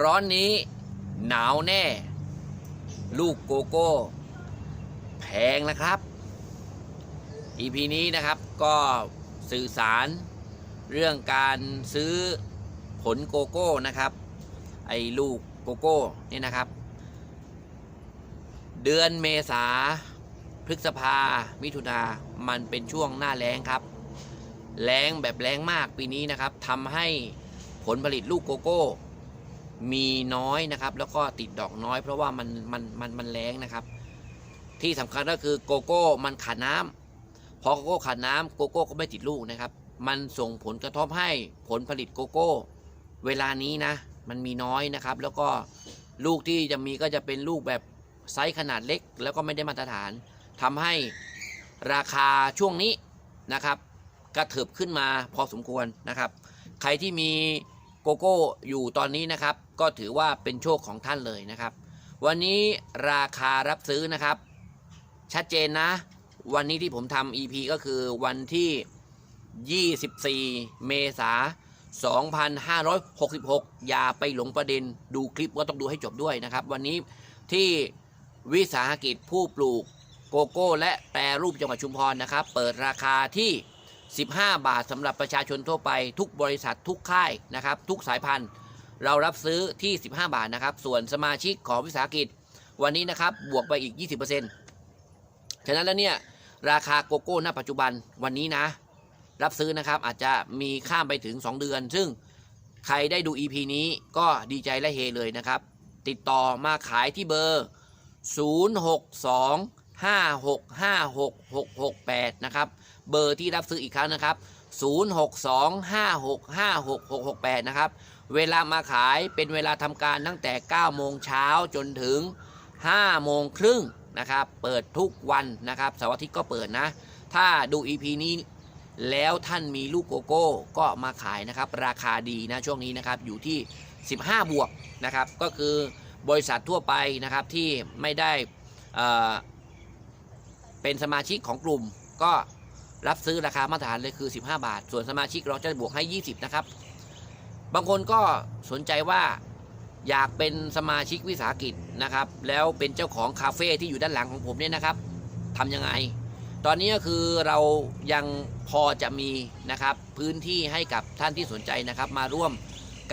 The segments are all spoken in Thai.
ร้อนนี้หนาวแน่ ลูกโกโก้ แพงนะครับ EP นี้นะครับก็สื่อสารเรื่องการซื้อผลโกโก้นะครับ ไอ้ลูกโกโก้นี่นะครับ เดือนเมษาพฤษภา มิถุนา มันเป็นช่วงหน้าแล้งครับ แล้งแบบแล้งมากปีนี้นะครับทำให้ผลผลิตลูกโกโก้ มีน้อยนะครับ แล้วก็ติดดอกน้อย เพราะว่ามันมันมันมันแล้งนะครับ ที่สำคัญก็คือโกโก้มันขาดน้ำพอโกโก้ขาดน้ำโกโก้ก็ไม่ติดลูกนะครับ มันส่งผลกระทบให้ผลผลิตโกโก้ เวลานี้นะ มันมีน้อยนะครับ แล้วก็ลูกที่จะมีก็จะเป็นลูกแบบไซส์ขนาดเล็ก แล้วก็ไม่ได้มาตรฐานทำให้ราคาช่วงนี้นะครับ กระเถิบขึ้นมาพอสมควรนะครับ ใครที่มีโกโก้อยู่ตอนนี้นะครับ ก็ถือว่าเป็นโชคของท่านเลยนะครับ วันนี้ราคารับซื้อนะครับ ชัดเจนนะ วันนี้ที่ผมทำ EP ก็คือวันที่ 24 เมษา2566 อย่าไปหลงประเด็นดูคลิปก็ต้องดูให้จบด้วยนะครับ วันนี้ที่วิสาหกิจผู้ปลูกโกโก้และแปรรูปจังหวัดชุมพรนะครับ เปิดราคาที่ 15 บาทสำหรับประชาชนทั่วไปทุกบริษัททุกค่ายนะครับ ทุกสายพันธุ์ เรารับซื้อที่ 15 บาทนะครับ ส่วนสมาชิกของวิสาหกิจ วันนี้นะครับบวกไปอีก 20%ฉะนั้นแล้วเนี่ยราคาโกโก้ณปัจจุบันวันนี้นะ รับซื้อนะครับอาจจะมีข้ามไปถึง 2 เดือน ซึ่งใครได้ดู EP นี้ก็ดีใจและเฮเลยนะครับ ติดต่อมาขายที่เบอร์ 062 5656668นะครับ เบอร์ที่รับซื้ออีกครั้งนะครับ 0625656668นะครับ เวลามาขายเป็นเวลาทำการตั้งแต่ 9 โมงเช้าจนถึง 5 โมงครึ่งนะครับ เปิดทุกวันนะครับเสาร์อาทิตย์ก็เปิดนะ ถ้าดู EP นี้แล้วท่านมีลูกโกโก้ก็มาขายนะครับ ราคาดีนะช่วงนี้นะครับอยู่ที่ 15 บวกนะครับก็คือบริษัททั่วไปนะครับที่ไม่ได้เอ่อเป็นสมาชิกของกลุ่มก็รับซื้อราคามาตรฐานเลยคือ 15 บาท ส่วนสมาชิกเราจะบวกให้ 20 นะครับ บางคนก็สนใจว่าอยากเป็นสมาชิกวิสาหกิจนะครับ แล้วเป็นเจ้าของคาเฟ่ที่อยู่ด้านหลังของผมเนี่ยนะครับทำยังไง ตอนนี้ก็คือเรายังพอจะมีนะครับพื้นที่ให้กับท่านที่สนใจนะครับ มาร่วม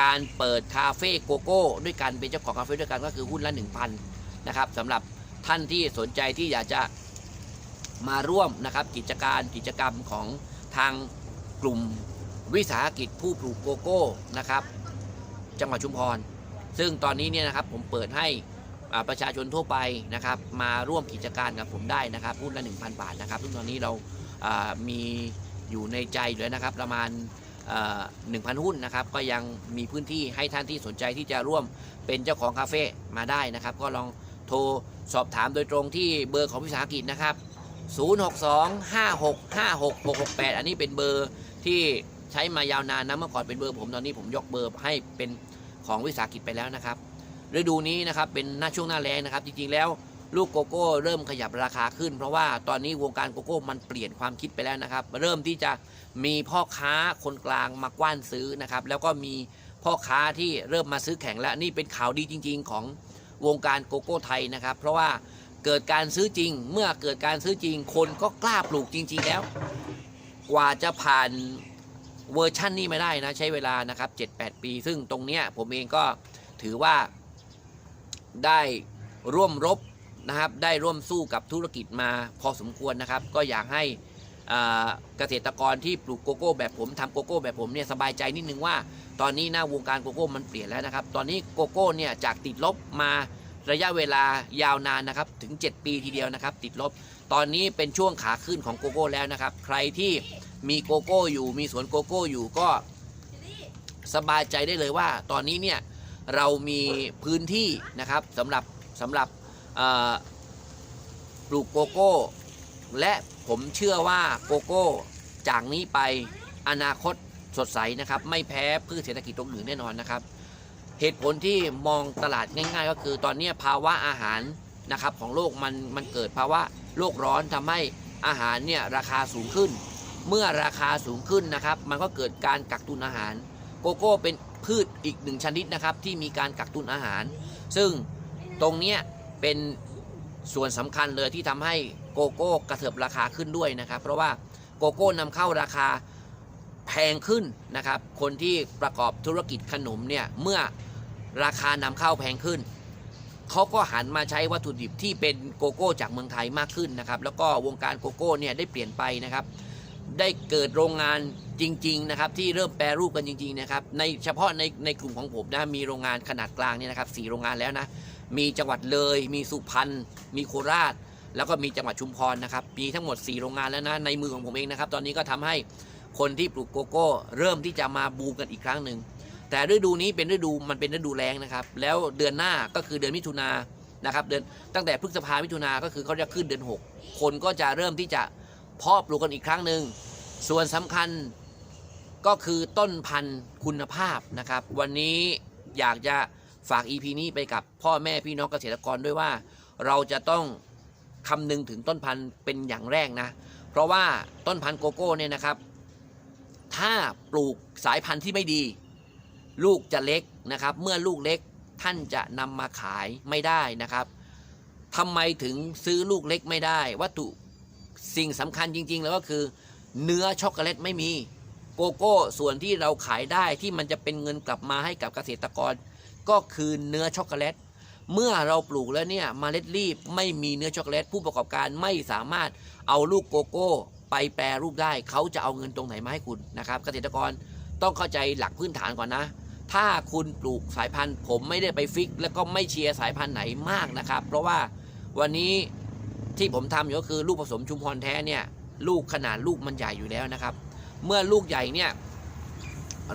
การเปิดคาเฟ่โกโก้ด้วยกันเป็นเจ้าของคาเฟ่ด้วยกันก็คือหุ้นละ 1,000นะครับสำหรับท่านที่สนใจที่อยากจะมาร่วมนะครับกิจการกิจกรรมของทางกลุ่ม วิสาหกิจผู้ปลูกโกโก้นะครับ จังหวัดชุมพร ซึ่งตอนนี้เนี่ยนะครับผมเปิดให้ประชาชนทั่วไปนะครับ มาร่วมกิจการกับผมได้นะครับหุ้นละ1,000 บาทนะครับซึ่งตอนนี้เราอ่ามีอยู่ในใจอยู่แล้วนะครับ ประมาณหนึ่งพันหุ้นนะครับ ก็ยังมีพื้นที่ให้ท่านที่สนใจที่จะร่วมเป็นเจ้าของคาเฟ่มาได้นะครับ ก็ลองโทรสอบถามโดยตรงที่เบอร์ของวิสาหกิจนะครับ 0625656668 อันนี้เป็นเบอร์ที่ ใช้มายาวนานนะเมื่อก่อนเป็นเบอร์ผมตอนนี้ผมยกเบอร์ให้เป็นของวิสาหกิจไปแล้วนะครับฤดูนี้นะครับเป็นหน้าช่วงหน้าแล้งนะครับ จริงๆแล้วลูกโกโก้เริ่มขยับราคาขึ้น เพราะว่าตอนนี้วงการโกโก้มันเปลี่ยนความคิดไปแล้วนะครับ เริ่มที่จะมีพ่อค้าคนกลางมากว้านซื้อนะครับ แล้วก็มีพ่อค้าที่เริ่มมาซื้อแข่งแล้วนี่เป็นข่าวดีจริง ๆ ของวงการโกโก้ไทยนะครับ เพราะว่าเกิดการซื้อจริง เมื่อเกิดการซื้อจริง คนก็กล้าปลูกจริง ๆ แล้ว กว่าจะผ่าน เวอร์ชั่นนี้ไม่ได้นะ ใช้เวลานะครับ7-8 ปี ซึ่งตรงเนี้ยผมเองก็ถือว่าได้ร่วมรบนะครับ ได้ร่วมสู้กับธุรกิจมาพอสมควรนะครับ ก็อยากให้เกษตรกรที่ปลูกโกโก้แบบผมทำโกโก้แบบผมเนี่ยสบายใจนิดนึงว่า ตอนนี้หน้าวงการโกโก้มันเปลี่ยนแล้วนะครับ ตอนนี้โกโก้เนี่ยจากติดลบมาระยะเวลายาวนานนะครับถึง 7 ปีทีเดียวนะครับ ติดลบ ตอนนี้เป็นช่วงขาขึ้นของโกโก้แล้วนะครับ ใครที่ มีโกโก้อยู่ มีสวนโกโก้อยู่ก็สบายใจได้เลยว่า ตอนนี้เนี่ยเรามีพื้นที่นะครับสำหรับสำหรับปลูกโกโก้ และผมเชื่อว่าโกโก้ จากนี้ไปอนาคตสดใสนะครับ ไม่แพ้พืชเศรษฐกิจตรงอื่นแน่นอนนะครับ เหตุผลที่มองตลาดง่าย ๆ ก็คือตอนนี้ภาวะอาหารนะครับของโลกมันมันเกิดภาวะโลกร้อนทำให้อาหารเนี่ยราคาสูงขึ้น เมื่อราคาสูงขึ้นนะครับ มันก็เกิดการกักตุนอาหาร โกโก้เป็นพืชอีกหนึ่งชนิดนะครับ ที่มีการกักตุนอาหาร ซึ่งตรงเนี้ยเป็นส่วนสำคัญเลยที่ทำให้โกโก้กระเถิบราคาขึ้นด้วยนะครับ เพราะว่าโกโก้นำเข้าราคาแพงขึ้นนะครับ คนที่ประกอบธุรกิจขนมเนี่ยเมื่อราคานำเข้าแพงขึ้นเขาก็หันมาใช้วัตถุดิบที่เป็นโกโก้จากเมืองไทยมากขึ้นนะครับ แล้วก็วงการโกโก้เนี่ยได้เปลี่ยนไปนะครับ ได้เกิดโรงงานจริง ๆ นะครับ ที่เริ่มแปรรูปกันจริง ๆ นะครับ ในเฉพาะในในกลุ่มของผมนะมีโรงงานขนาดกลางเนี่ยนะครับสี่โรงงานแล้วนะ มีจังหวัดเลย มีสุพรรณมีโคราช แล้วก็มีจังหวัดชุมพรนะครับมีทั้งหมด 4 โรงงานแล้วนะในมือของผมเองนะครับ ตอนนี้ก็ทำให้คนที่ปลูกโกโก้เริ่มที่จะมาบูมกันอีกครั้งหนึ่งแต่ฤดูนี้เป็นฤดูมันเป็นฤดูแล้งนะครับ แล้วเดือนหน้าก็คือเดือนมิถุนานนะครับเดือนตั้งแต่พฤษภามิถุนาก็คือเขาจะขึ้นเดือน 6 คนก็จะเริ่มที่จะ เพาะปลูกกันอีกครั้งหนึ่งส่วนสำคัญก็คือต้นพันธุ์คุณภาพนะครับ วันนี้อยากจะฝาก EP นี้ไปกับพ่อแม่พี่น้องเกษตรกรด้วยว่า เราจะต้องคำนึงถึงต้นพันธุ์เป็นอย่างแรกนะ เพราะว่าต้นพันธุ์โกโก้เนี่ยนะครับ ถ้าปลูกสายพันธุ์ที่ไม่ดี ลูกจะเล็กนะครับ เมื่อลูกเล็กท่านจะนำมาขายไม่ได้นะครับทำไมถึงซื้อลูกเล็กไม่ได้ วัตถุ สิ่งสำคัญจริง ๆ แล้วก็คือ เนื้อช็อกโกแลตไม่มีโกโก้ส่วนที่เราขายได้ที่มันจะเป็นเงินกลับมาให้กับเกษตรกร ก็คือเนื้อช็อกโกแลตเมื่อเราปลูกแล้วเนี่ยมเมล็ดรีบไม่มีเนื้อช็อกโกแลตผู้ประกอบการไม่สามารถเอาลูกโกโก้ ไปแปรรูปได้ เขาจะเอาเงินตรงไหนมาให้คุณนะครับ เกษตรกรต้องเข้าใจหลักพื้นฐานก่อนนะ ถ้าคุณปลูกสายพันธุ์ ผมไม่ได้ไปฟิก แล้วก็ไม่เชียร์สายพันธุ์ไหนมากนะครับ เพราะว่าวันนี้ ที่ผมทำอยู่ก็คือลูกผสมชุมพรแท้เนี่ยลูกขนาดลูกมันใหญ่อยู่แล้วนะครับ เมื่อลูกใหญ่เนี่ย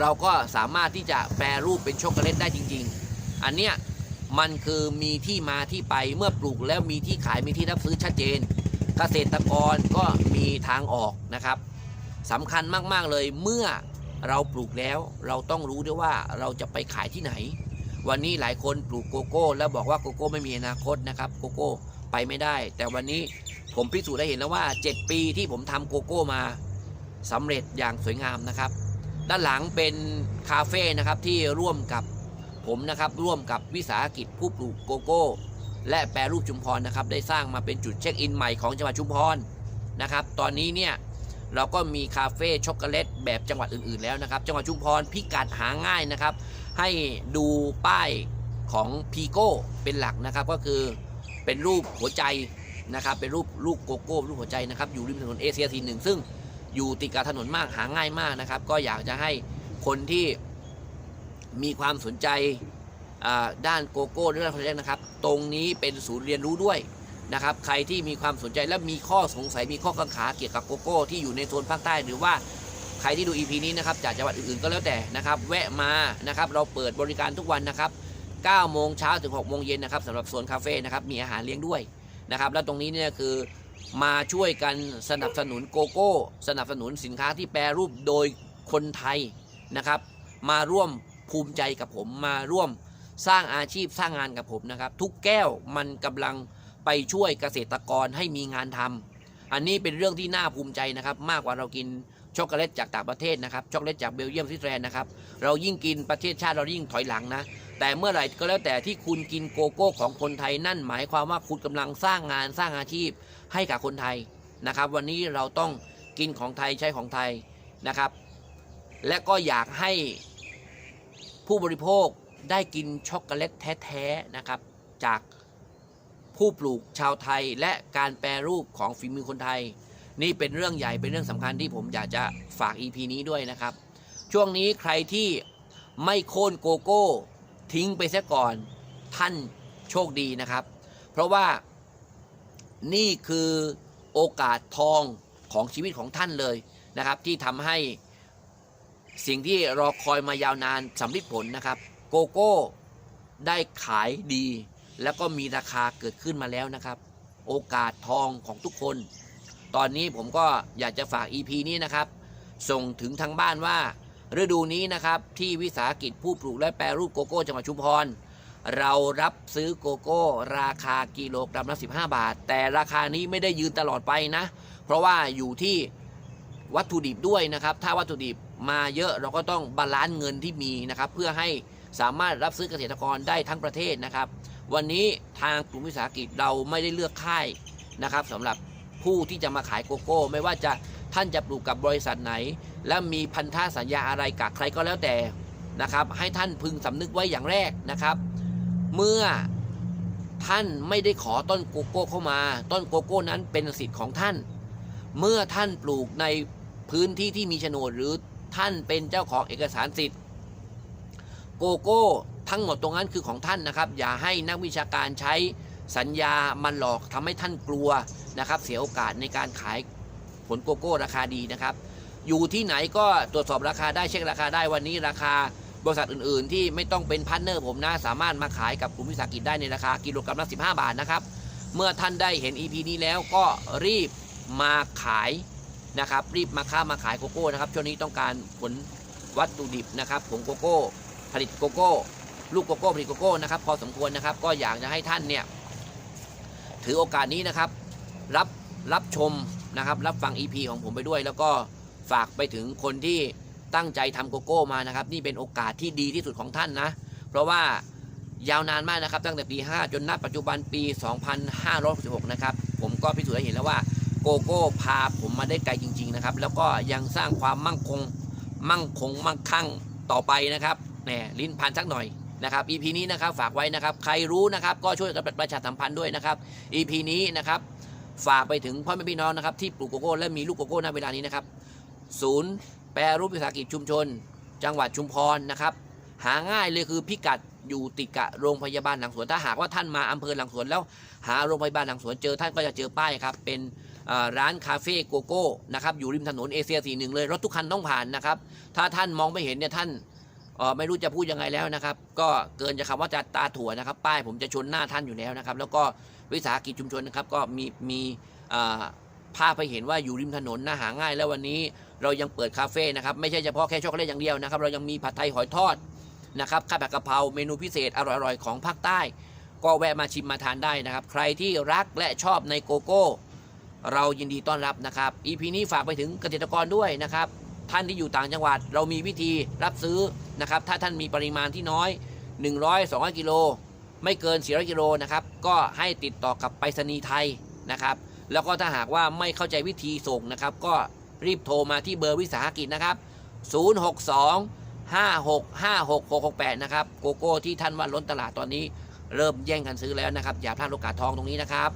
เราก็สามารถที่จะแปรรูปเป็นช็อกโกแลตได้จริง ๆ อันเนี้ยมันคือมีที่มาที่ไปเมื่อปลูกแล้วมีที่ขายมีที่รับซื้อชัดเจน เกษตรกรก็มีทางออกนะครับสำคัญมากๆเลยเมื่อเราปลูกแล้วเราต้องรู้ด้วยว่าเราจะไปขายที่ไหน วันนี้หลายคนปลูกโกโก้ แล้วบอกว่าโกโก้ไม่มีอนาคตนะครับโกโก้ ไปไม่ได้ แต่วันนี้ผมพิสูจน์ได้เห็นแล้วว่า 7 ปีที่ผมทำโกโก้มาสำเร็จอย่างสวยงามนะครับ ด้านหลังเป็นคาเฟ่นะครับที่ร่วมกับผมนะครับร่วมกับวิสาหกิจผู้ปลูกโกโก้ และแปรรูปชุมพรนะครับ ได้สร้างมาเป็นจุดเช็คอินใหม่ของจังหวัดชุมพรนะครับ ตอนนี้เนี่ยเราก็มีคาเฟ่ช็อกโกแลตแบบจังหวัดอื่นๆแล้วนะครับ จังหวัดชุมพรพิกัดหาง่ายนะครับ ให้ดูป้ายของพีโก้เป็นหลักนะครับก็คือ เป็นรูปหัวใจนะครับ เป็นรูปลูกโกโก้รูปหัวใจนะครับ อยู่ริมถนนเอเชียทีหนึ่งซึ่งอยู่ติดกับถนนมากหาง่ายมากนะครับ ก็อยากจะให้คนที่มีความสนใจด้านโกโก้หรือด้านคอนเทนนะครับ ตรงนี้เป็นศูนย์เรียนรู้ด้วยนะครับ ใครที่มีความสนใจและมีข้อสงสัยมีข้อกังขาเกี่ยวกับโกโก้ ที่อยู่ในโซนภาคใต้หรือว่าใครที่ดู EP นี้นะครับจากจังหวัดอื่นๆก็แล้วแต่นะครับ แวะมานะครับ เราเปิดบริการทุกวันนะครับ 9โมงเช้าถึง6โมงเย็นนะครับสำหรับโซนคาเฟ่นะครับมีอาหารเลี้ยงด้วยนะครับแล้วตรงนี้เนี่ยคือมาช่วยกันสนับสนุนโกโก้ สนับสนุนสินค้าที่แปรรูปโดยคนไทยนะครับ มาร่วมภูมิใจกับผมมาร่วมสร้างอาชีพสร้างงานกับผมนะครับ ทุกแก้วมันกำลังไปช่วยเกษตรกรให้มีงานทำอันนี้เป็นเรื่องที่น่าภูมิใจนะครับ มากกว่าเรากินช็อกโกแลตจากต่างประเทศนะครับช็อกโกแลตจากเบลเยียมสวิตเซอร์แลนด์นะครับเรายิ่งกินประเทศชาติเรายิ่งถอยหลังนะ แต่เมื่อไหร่ก็แล้วแต่ที่คุณกินโกโก้ของคนไทยนั่นหมายความว่าคุณกำลังสร้างงานสร้างอาชีพให้กับคนไทยนะครับ วันนี้เราต้องกินของไทยใช้ของไทยนะครับ และก็อยากให้ผู้บริโภคได้กินช็อกโกแลตแท้ๆนะครับ จากผู้ปลูกชาวไทยและการแปรรูปของฝีมือคนไทย นี่เป็นเรื่องใหญ่เป็นเรื่องสำคัญที่ผมอยากจะฝาก EP นี้ด้วยนะครับ ช่วงนี้ใครที่ไม่โค่นโกโก้ ทิ้งไปเสียก่อนท่านโชคดีนะครับ เพราะว่านี่คือโอกาสทองของชีวิตของท่านเลยนะครับ ที่ทำให้สิ่งที่รอคอยมายาวนานสำลิดผลนะครับ โกโก้ได้ขายดี แล้วก็มีราคาเกิดขึ้นมาแล้วนะครับ โอกาสทองของทุกคน ตอนนี้ผมก็อยากจะฝาก EP นี้นะครับ ส่งถึงทางบ้านว่า ฤดูนี้นะครับที่วิสาหกิจผู้ปลูกและแปรรูปโกโก้จังหวัดชุมพร เรารับซื้อโกโก้ ราคากิโลกรัมละ15 บาท แต่ราคานี้ไม่ได้ยืนตลอดไปนะ เพราะว่าอยู่ที่วัตถุดิบด้วยนะครับ ถ้าวัตถุดิบมาเยอะเราก็ต้องบาลานซ์เงินที่มีนะครับ เพื่อให้สามารถรับซื้อเกษตรกรได้ทั้งประเทศนะครับ วันนี้ทางกลุ่มวิสาหกิจเราไม่ได้เลือกค่ายนะครับสำหรับผู้ที่จะมาขายโกโก้ ไม่ว่าจะ ท่านจะปลูกกับบริษัทไหน และมีพันธสัญญาอะไรกับใครก็แล้วแต่นะครับ ให้ท่านพึงสำนึกไว้อย่างแรกนะครับ เมื่อท่านไม่ได้ขอต้นโกโก้เข้ามา ต้นโกโก้นั้นเป็นสิทธิ์ของท่าน เมื่อท่านปลูกในพื้นที่ที่มีโฉนดหรือท่านเป็นเจ้าของเอกสารสิทธิ์โกโก้ทั้งหมดตรงนั้นคือของท่านนะครับ อย่าให้นักวิชาการใช้สัญญามันหลอกทำให้ท่านกลัวนะครับ เสียโอกาสในการขาย ผลโกโก้ราคาดีนะครับ อยู่ที่ไหนก็ตรวจสอบราคาได้เช็คราคาได้วันนี้ราคาบริษัทอื่นๆ ที่ไม่ต้องเป็นพาร์ทเนอร์ผมนะสามารถมาขายกับกลุ่มวิสาหกิจได้ในราคากิโลกรัมละ15 บาทนะครับ เมื่อท่านได้เห็น EP นี้แล้วก็รีบมาขายนะครับ รีบมาค้ามาขายโกโก้นะครับช่วงนี้ต้องการผลวัตถุดิบนะครับผงโกโก้ ผลิตโกโก้ ลูกโกโก้ผลิตโกโก้นะครับพอสมควรนะครับ ก็อยากจะให้ท่านเนี่ยถือโอกาสนี้นะครับ รับ รับชมนะครับ รับฟัง EP ของผมไปด้วย แล้วก็ฝากไปถึงคนที่ตั้งใจทำโกโก้มานะครับ นี่เป็นโอกาสที่ดีที่สุดของท่านนะ เพราะว่ายาวนานมากนะครับ ตั้งแต่ปี 5 จนณปัจจุบันปี 2566 นะครับ ผมก็พิสูจน์ให้เห็นแล้วว่าโกโก้พาผมมาได้ไกลจริง ๆ นะครับ แล้วก็ยังสร้างความมั่งคง มั่งคง มั่งคั่งต่อไปนะครับแหมลิ้นพันสักหน่อยนะครับ EP นี้นะครับฝากไว้นะครับ ใครรู้นะครับ ก็ช่วยกันประชาสัมพันธ์ด้วยนะครับ EP นี้นะครับ ฝากไปถึงพ่อแม่พี่น้องนะครับที่ปลูกโกโก้และมีลูกโกโก้ณเวลานี้นะครับ ศูนย์แปรรูปวิสาหกิจชุมชน จังหวัดชุมพรนะครับ หาง่ายเลยคือพิกัดอยู่ติดกับโรงพยาบาลหลังสวนถ้าหากว่าท่านมาอำเภอหลังสวนแล้ว หาโรงพยาบาลหลังสวนเจอท่านก็จะเจอป้ายครับเป็นร้านคาเฟ่โกโก้นะครับอยู่ริมถนนเอเชีย41เลยรถทุกคันต้องผ่านนะครับ ถ้าท่านมองไม่เห็นเนี่ยท่านไม่รู้จะพูดยังไงแล้วนะครับ ก็เกินจะคำว่าจะตาถั่วนะครับ ป้ายผมจะชนหน้าท่านอยู่แล้วนะครับ แล้วก็ วิสาหกิจชุมชนนะครับก็มีมีภาพให้เห็นว่าอยู่ริมถนนนะหาง่าย แล้ววันนี้เรายังเปิดคาเฟ่นะครับไม่ใช่เฉพาะแค่ช็อกโกแลตอย่างเดียวนะครับเรายังมีผัดไทยหอยทอดนะครับข้าวผัดกะเพราเมนูพิเศษอร่อยๆของภาคใต้ ก็แวะมาชิมมาทานได้นะครับ ใครที่รักและชอบในโกโก้ เรายินดีต้อนรับนะครับ EP นี้ฝากไปถึงเกษตรกรด้วยนะครับ ท่านที่อยู่ต่างจังหวัด เรามีวิธีรับซื้อนะครับ ถ้าท่านมีปริมาณที่น้อย 100 200กิโล ไม่เกิน400กิโลนะครับ ก็ให้ติดต่อกับไปรษณีย์ไทยนะครับ แล้วก็ถ้าหากว่าไม่เข้าใจวิธีส่งนะครับ ก็รีบโทรมาที่เบอร์วิสาหกิจนะครับ 062 565668 นะครับ โกโก้ที่ท่านว่าล้นตลาดตอนนี้ เริ่มแย่งกันซื้อแล้วนะครับ อย่าพลาดโอกาสทองตรงนี้นะครับ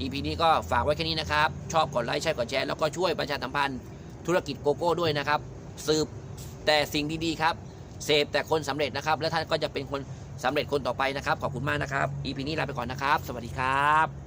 EP นี้ก็ฝากไว้แค่นี้นะครับ ชอบกดไลค์ใช่กดแชร์ แล้วก็ช่วยประชาสัมพันธ์ธุรกิจโกโก้ด้วยนะครับ สืบแต่สิ่งดีๆครับ เสพแต่คนสำเร็จนะครับ และท่านก็จะเป็นคน สำเร็จคนต่อไปนะครับ ขอบคุณมากนะครับ EP นี้ลาไปก่อนนะครับ สวัสดีครับ